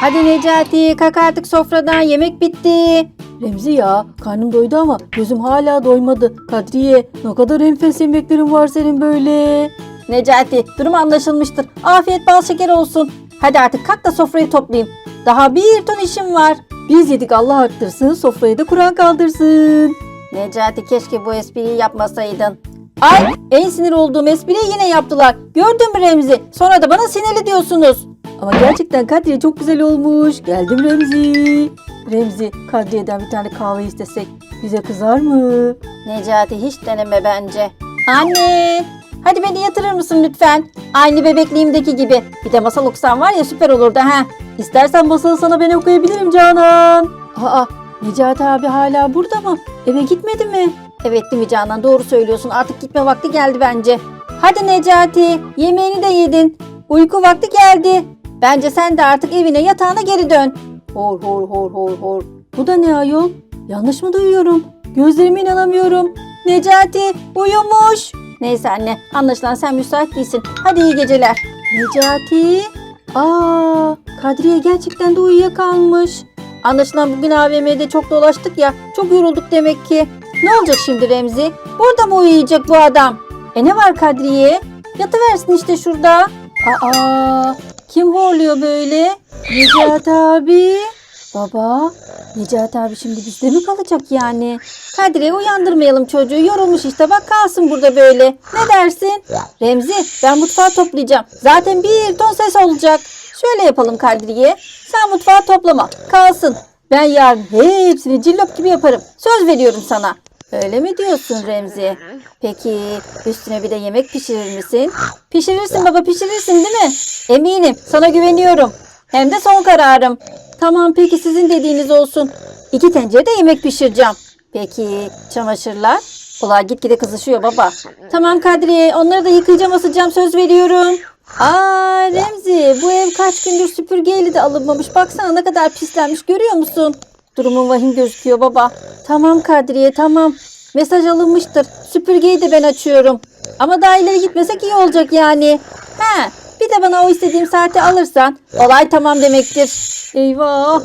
Hadi Necati kalk artık sofradan yemek bitti. Remzi ya karnım doydu ama gözüm hala doymadı. Kadriye ne kadar enfes yemeklerin var senin böyle. Necati durum anlaşılmıştır. Afiyet bal şeker olsun. Hadi artık kalk da sofrayı toplayayım. Daha bir ton işim var. Biz yedik Allah arttırsın sofrayı da Kur'an kaldırsın. Necati keşke bu espriyi yapmasaydın. Ay en sinir olduğum espriyi yine yaptılar. Gördün mü Remzi? Sonra da bana sinirli diyorsunuz. Ama gerçekten Kadriye çok güzel olmuş. Geldim Remzi. Remzi Kadriye'den bir tane kahve istesek bize kızar mı? Necati hiç deneme bence. Anne! Hadi beni yatırır mısın lütfen? Aynı bebekliğimdeki gibi. Bir de masal okusan var ya süper olurdu ha. İstersen masalı sana ben okuyabilirim Canan. Aa Necati abi hala burada mı? Eve gitmedi mi? Evet değil mi Canan doğru söylüyorsun artık gitme vakti geldi bence. Hadi Necati yemeğini de yedin. Uyku vakti geldi. Bence sen de artık evine yatağına geri dön. Hor hor hor hor hor. Bu da ne ayol? Yanlış mı duyuyorum? Gözlerime inanamıyorum. Necati uyumuş. Neyse anne anlaşılan sen müsait değilsin. Hadi iyi geceler. Necati? Aa, Kadriye gerçekten de uyuyakalmış. Anlaşılan bugün AVM'de çok dolaştık ya. Çok yorulduk demek ki. Ne olacak şimdi Remzi? Burada mı uyuyacak bu adam? E ne var Kadriye? Yatıversin işte şurada. Aa, kim horluyor böyle? Necati abi. Baba, Necati abi şimdi bizde mi kalacak yani? Kadriye uyandırmayalım çocuğu. Yorulmuş işte bak kalsın burada böyle. Ne dersin? Remzi ben mutfağı toplayacağım. Zaten bir ton ses olacak. Şöyle yapalım Kadriye. Sen mutfağı toplama. Kalsın. Ben yarın hepsini cillop gibi yaparım. Söz veriyorum sana. Öyle mi diyorsun Remzi? Peki üstüne bir de yemek pişirir misin? Pişirirsin baba pişirirsin değil mi? Eminim sana güveniyorum. Hem de son kararım. Tamam peki sizin dediğiniz olsun. İki tencerede yemek pişireceğim. Peki çamaşırlar? Olay gitgide kızışıyor baba. Tamam Kadriye onları da yıkayacağım asacağım söz veriyorum. Aa Remzi bu ev kaç gündür süpürgeyle de alınmamış. Baksana ne kadar pislenmiş görüyor musun? Durumun vahim gözüküyor baba. Tamam Kadriye tamam. Mesaj alınmıştır. Süpürgeyi de ben açıyorum. Ama daha ileri gitmesek iyi olacak yani. He bir de bana o istediğim saati alırsan olay tamam demektir. Eyvah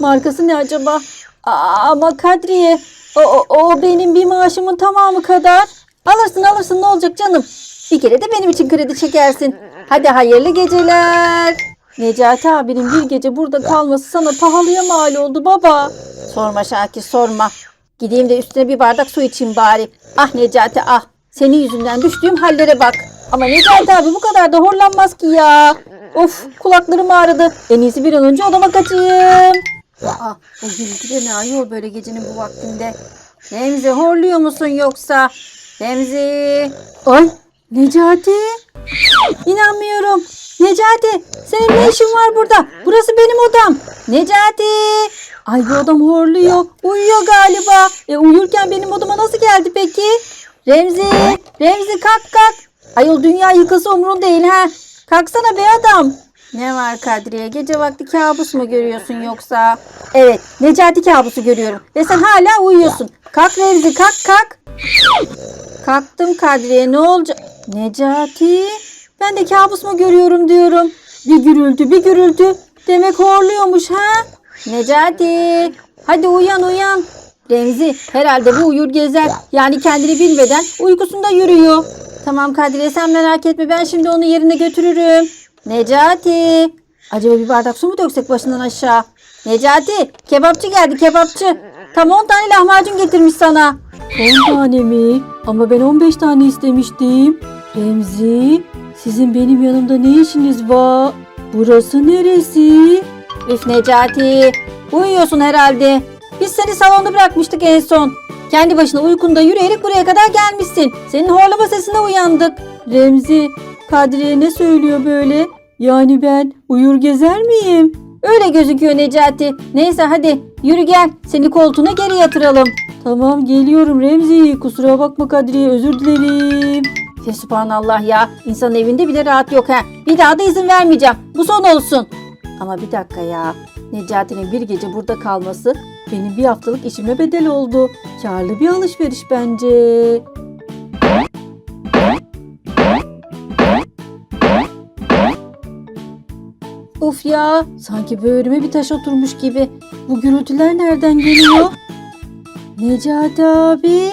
markası ne acaba? Aa, ama Kadriye o, o, o benim bir maaşımın tamamı kadar. Alırsın alırsın ne olacak canım. Bir kere de benim için kredi çekersin. Hadi hayırlı geceler. Necati abinin bir gece burada kalması sana pahalıya mal oldu baba. Sorma Şakir sorma. Gideyim de üstüne bir bardak su içeyim bari. Ah Necati ah. Senin yüzünden düştüğüm hallere bak. Ama Necati abi bu kadar da horlanmaz ki ya. Of kulaklarım ağrıdı. En iyisi bir an önce odama kaçayım. Aa, o gürültü de ne ayol böyle gecenin bu vaktinde. Remzi horluyor musun yoksa? Remzi. Ay, Necati. İnanmıyorum. Necati senin ne işin var burada? Burası benim odam. Necati. Ay bu adam horluyor. Uyuyor galiba. E uyurken benim odama nasıl geldi peki? Remzi. Remzi kalk kalk. Ayol dünya yıkası umrun değil ha. Kalksana be adam. Ne var Kadriye? Gece vakti kabus mu görüyorsun yoksa? Evet, Necati kabusu görüyorum. Ve sen hala uyuyorsun. Kalk Remzi, kalk kalk. Kalktım Kadriye, ne olacak? Necati, ben de kabus mu görüyorum diyorum. Bir gürültü, bir gürültü. Demek horluyormuş ha? Necati, hadi uyan uyan. Remzi, herhalde bu uyur gezer. Yani kendini bilmeden uykusunda yürüyor. Tamam Kadriye sen merak etme ben şimdi onu yerine götürürüm. Necati. Acaba bir bardak su mu döksek başından aşağı? Necati kebapçı geldi kebapçı. Tam 10 tane lahmacun getirmiş sana. 10 tane mi? Ama ben 15 tane istemiştim. Remzi, sizin benim yanımda ne işiniz var? Burası neresi? Üf Necati. Uyuyorsun herhalde. Biz seni salonda bırakmıştık en son. Kendi başına uykunda yürüyerek buraya kadar gelmişsin. Senin horlama sesine uyandık. Remzi, Kadriye ne söylüyor böyle? Yani ben uyur gezer miyim? Öyle gözüküyor Necati. Neyse hadi yürü gel. Seni koltuğuna geri yatıralım. Tamam geliyorum Remzi. Kusura bakma Kadriye özür dilerim. Fe subhanallah ya. İnsanın evinde bile rahat yok ha. Bir daha da izin vermeyeceğim. Bu son olsun. Ama bir dakika ya. Necati'nin bir gece burada kalması Benim bir haftalık işime bedel oldu. Karlı bir alışveriş bence. Of ya sanki böğrüme bir taş oturmuş gibi. Bu gürültüler nereden geliyor? Necati abi.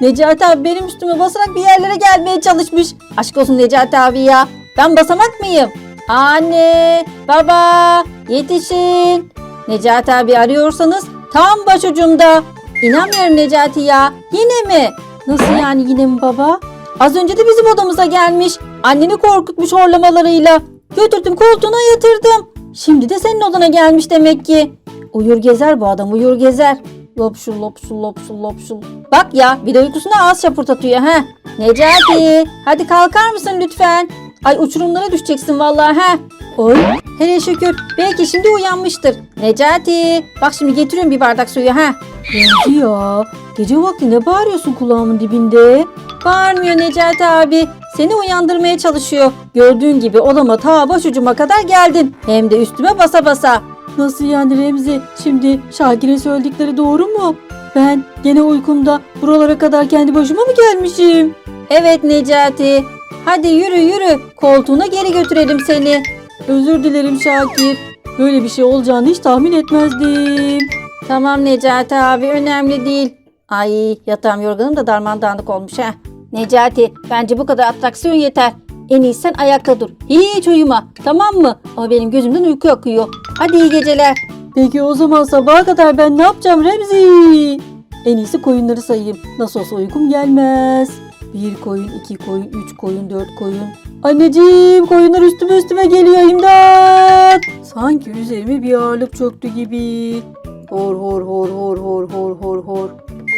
Necati abi benim üstüme basarak bir yerlere gelmeye çalışmış. Aşk olsun Necati abi ya. Ben basamak mıyım? Anne, baba, yetişin. Necati abi arıyorsanız tam başucumda. İnanmıyorum Necati ya. Yine mi? Nasıl yani yine mi baba? Az önce de bizim odamıza gelmiş. Anneni korkutmuş horlamalarıyla. Götürdüm koltuğuna yatırdım. Şimdi de senin odana gelmiş demek ki. Uyur gezer bu adam uyur gezer. Lopşul lopşul lopşul lopşul. Bak ya bir de uykusuna ağız şapırtatıyor ha. Necati hadi kalkar mısın lütfen? Ay uçurumlara düşeceksin vallahi ha. Oy hele şükür belki şimdi uyanmıştır. Necati bak şimdi getiriyorum bir bardak suyu ha. Remzi ya gece vakti ne bağırıyorsun kulağımın dibinde? Bağırmıyor Necati abi. Seni uyandırmaya çalışıyor. Gördüğün gibi odama ta başucuma kadar geldin. Hem de üstüme basa basa. Nasıl yani Remzi? Şimdi Şakir'in söyledikleri doğru mu? Ben gene uykumda buralara kadar kendi başıma mı gelmişim? Evet Necati. Hadi yürü yürü. Koltuğuna geri götürelim seni. Özür dilerim Şakir. Böyle bir şey olacağını hiç tahmin etmezdim. Tamam Necati abi önemli değil. Ay yatağım yorganım da darman dağınık olmuş ha. Necati bence bu kadar atraksiyon yeter. En iyisi sen ayakta dur. Hiç uyuma tamam mı? Ama benim gözümden uyku akıyor. Hadi iyi geceler. Peki o zaman sabaha kadar ben ne yapacağım Remzi? En iyisi koyunları sayayım. Nasıl olsa uykum gelmez. Bir koyun, iki koyun, üç koyun, dört koyun. Anneciğim koyunlar üstüme üstüme geliyor imdat. Sanki üzerime bir ağırlık çöktü gibi. Hor hor hor hor hor hor hor hor.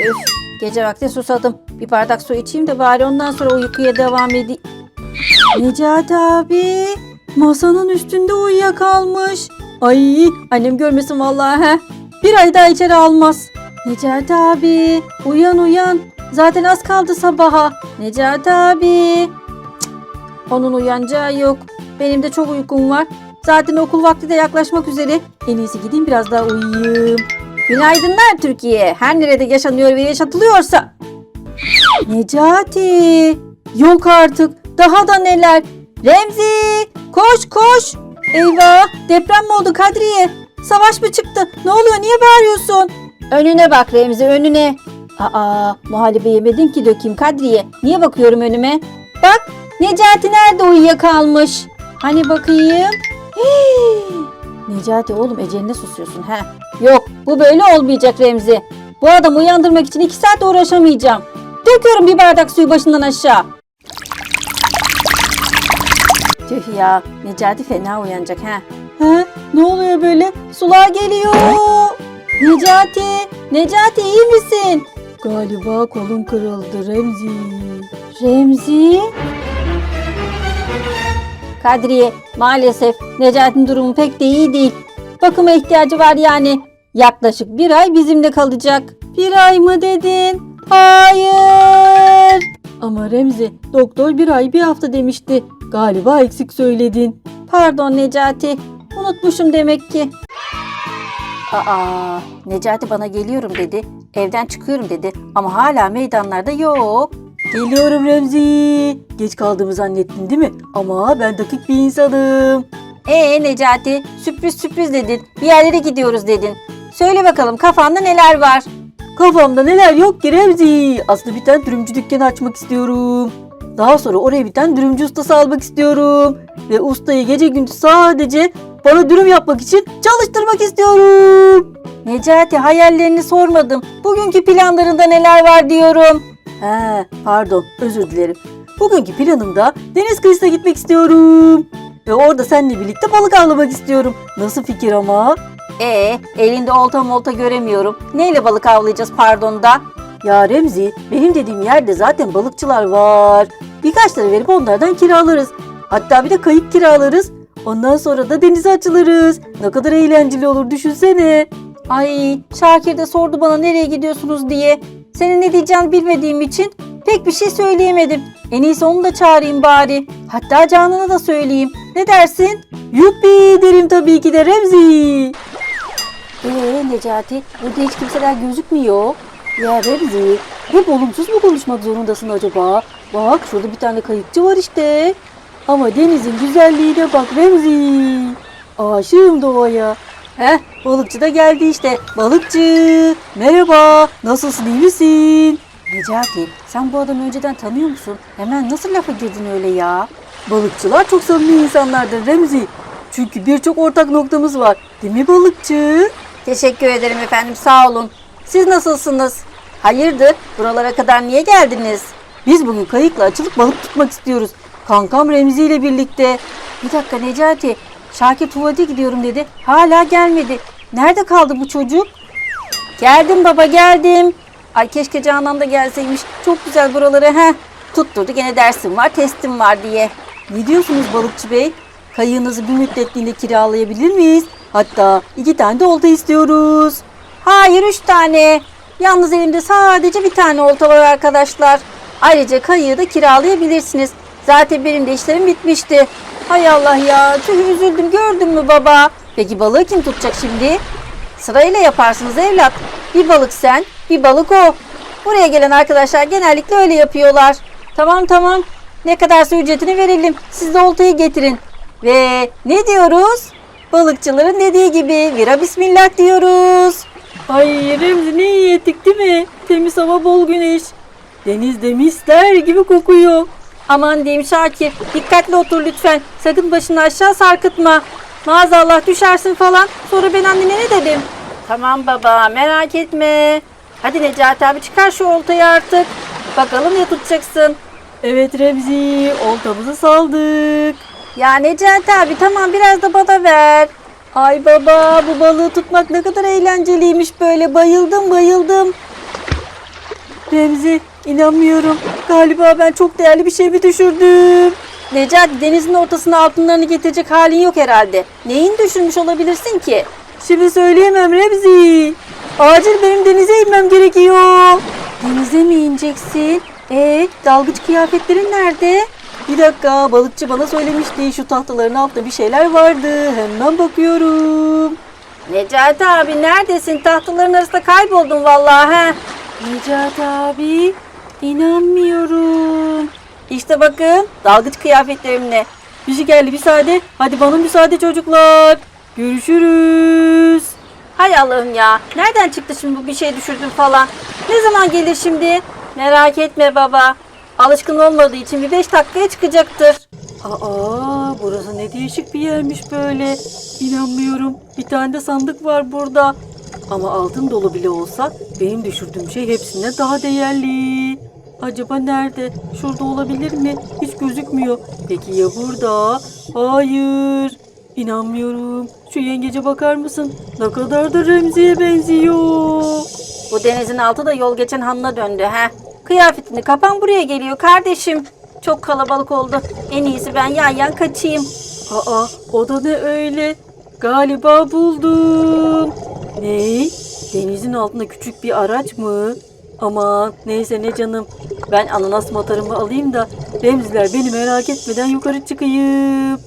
Üf, gece vakti susadım. Bir bardak su içeyim de bari ondan sonra uykuya devam edeyim. Necati abi masanın üstünde uyuyakalmış. Ay annem görmesin vallahi he. Bir ay daha içeri almaz. Necati abi uyan uyan. Zaten az kaldı sabaha. Necati abi. Cık, Onun uyanacağı yok. Benim de çok uykum var. Zaten okul vakti de yaklaşmak üzere. En iyisi gideyim biraz daha uyuyayım. Günaydınlar Türkiye. Her nerede yaşanıyor ve yaşatılıyorsa. Necati. Yok artık. Daha da neler. Remzi. Koş koş. Eyvah. Deprem mi oldu Kadriye? Savaş mı çıktı? Ne oluyor? Niye bağırıyorsun? Önüne bak Remzi önüne. Aa muhallebi yemedin ki dökeyim Kadriye. Niye bakıyorum önüme? Bak Necati nerede uyuyakalmış? Hani bakayım? Hii. Necati oğlum eceline susuyorsun ha? Yok bu böyle olmayacak Remzi. Bu adamı uyandırmak için iki saat uğraşamayacağım. Döküyorum bir bardak suyu başından aşağı. Tüh ya Necati fena uyanacak ha. He? Ne oluyor böyle? Sular geliyor. Necati, Necati iyi misin? Galiba kolum kırıldı Remzi. Remzi? Kadriye, maalesef Necati'nin durumu pek de iyi değil. Bakıma ihtiyacı var yani. Yaklaşık bir ay bizimle kalacak. Bir ay mı dedin? Hayır. Ama Remzi doktor bir ay bir hafta demişti. Galiba eksik söyledin. Pardon Necati. Unutmuşum demek ki. Aa, Necati bana geliyorum dedi. Evden çıkıyorum dedi. Ama hala meydanlarda yok. Geliyorum Remzi. Geç kaldığımı zannettin değil mi? Ama ben dakik bir insanım. Ee Necati, sürpriz sürpriz dedin. Bir yerlere gidiyoruz dedin. Söyle bakalım kafanda neler var? Kafamda neler yok ki Remzi. Aslında bir tane dürümcü dükkanı açmak istiyorum. Daha sonra oraya bir tane dürümcü ustası almak istiyorum. Ve ustayı gece gündüz sadece bana dürüm yapmak için çalıştırmak istiyorum. Necati hayallerini sormadım. Bugünkü planlarında neler var diyorum. He, pardon, özür dilerim. Bugünkü planımda deniz kıyısına gitmek istiyorum. Ve orada seninle birlikte balık avlamak istiyorum. Nasıl fikir ama? Ee, elinde olta molta göremiyorum. Neyle balık avlayacağız pardon da? Ya Remzi, benim dediğim yerde zaten balıkçılar var. Birkaç lira verip onlardan kiralarız. Hatta bir de kayık kiralarız. Ondan sonra da denize açılırız. Ne kadar eğlenceli olur düşünsene. Ay, Şakir de sordu bana nereye gidiyorsunuz diye. Senin ne diyeceğini bilmediğim için pek bir şey söyleyemedim. En iyisi onu da çağırayım bari. Hatta Canan'a da söyleyeyim. Ne dersin? Yuppi derim tabii ki de Remzi. Ee Necati, burada hiç kimseler gözükmüyor. Ya Remzi, hep olumsuz mu konuşmak zorundasın acaba? Bak şurada bir tane kayıkçı var işte. Ama denizin güzelliğine bak Remzi. Aşığım doğaya. Heh balıkçı da geldi işte. Balıkçı. Merhaba. Nasılsın iyi misin? Necati sen bu adamı önceden tanıyor musun? Hemen nasıl lafa girdin öyle ya? Balıkçılar çok samimi insanlardır Remzi. Çünkü birçok ortak noktamız var. Değil mi balıkçı? Teşekkür ederim efendim sağ olun. Siz nasılsınız? Hayırdır buralara kadar niye geldiniz? Biz bugün kayıkla açılıp balık tutmak istiyoruz. Kankam Remzi ile birlikte. Bir dakika Necati. Şakir tuvalete gidiyorum dedi. Hala gelmedi. Nerede kaldı bu çocuk? Geldim baba geldim. Ay keşke Canan da gelseymiş. Çok güzel buraları. Heh. Tutturdu gene dersim var testim var diye. Ne diyorsunuz balıkçı bey? Kayığınızı bir müddetliğine kiralayabilir miyiz? Hatta iki tane de olta istiyoruz. Hayır üç tane. Yalnız elimde sadece bir tane olta var arkadaşlar. Ayrıca kayığı da kiralayabilirsiniz. Zaten benim de işlerim bitmişti. Hay Allah ya tüh üzüldüm gördün mü baba? Peki balığı kim tutacak şimdi? Sırayla yaparsınız evlat. Bir balık sen, bir balık o. Buraya gelen arkadaşlar genellikle öyle yapıyorlar. Tamam tamam. Ne kadarsa ücretini verelim. Siz de oltayı getirin. Ve ne diyoruz? Balıkçıların dediği gibi vira bismillah diyoruz. Ay Remzi ne iyi ettik değil mi? Temiz hava bol güneş. Denizde misler gibi kokuyor. Aman diyeyim Şakir, dikkatli otur lütfen. Sakın başını aşağı sarkıtma. Maazallah düşersin falan. Sonra ben annene ne dedim? Tamam baba, merak etme. Hadi Necati abi çıkar şu oltayı artık. Bakalım ne tutacaksın? Evet Remzi oltamızı saldık. Ya Necati abi tamam biraz da bana ver. Ay baba bu balığı tutmak ne kadar eğlenceliymiş böyle bayıldım bayıldım. Remzi inanmıyorum. Galiba ben çok değerli bir şey mi düşürdüm? Necati denizin ortasına altınlarını getirecek halin yok herhalde. Neyin düşürmüş olabilirsin ki? Şimdi söyleyemem Remzi. Acil benim denize inmem gerekiyor. Denize mi ineceksin? E dalgıç kıyafetlerin nerede? Bir dakika balıkçı bana söylemişti şu tahtaların altında bir şeyler vardı. Hemen bakıyorum. Necati abi neredesin? Tahtaların arasında kayboldun vallahi he. Necati abi inanmıyorum. İşte bakın dalgıç kıyafetlerimle. Şey geldi müsaade. Hadi bana müsaade çocuklar. Görüşürüz. Hay Allah'ım ya. Nereden çıktı şimdi bu bir şey düşürdün falan. Ne zaman gelir şimdi? Merak etme baba. Alışkın olmadığı için bir beş dakikaya çıkacaktır. Aa burası ne değişik bir yermiş böyle. İnanmıyorum. Bir tane de sandık var burada. Ama altın dolu bile olsa benim düşürdüğüm şey hepsinden daha değerli. Acaba nerede? Şurada olabilir mi? Hiç gözükmüyor. Peki ya burada? Hayır. İnanmıyorum. Şu yengece bakar mısın? Ne kadar da Remzi'ye benziyor. Bu denizin altı da yol geçen hanına döndü he. Kıyafetini kapan buraya geliyor kardeşim. Çok kalabalık oldu. En iyisi ben yan yan kaçayım. Aa, o da ne öyle? Galiba buldum. Ne? Denizin altında küçük bir araç mı? Aman neyse ne canım. Ben ananas matarımı alayım da Remziler beni merak etmeden yukarı çıkayım.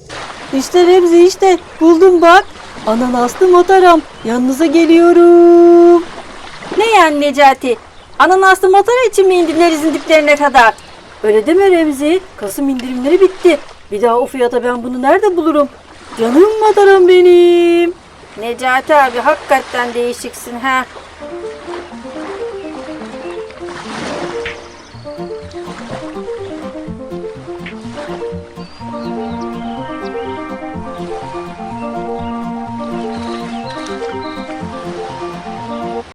İşte Remzi işte buldum bak. Ananaslı mataram. Yanınıza geliyorum. Ne yani Necati? Ananaslı motora için mi indin denizin diplerine kadar? Öyle deme Remzi. Kasım indirimleri bitti. Bir daha o fiyata ben bunu nerede bulurum? Canım mataram benim. Necati abi hakikaten değişiksin ha.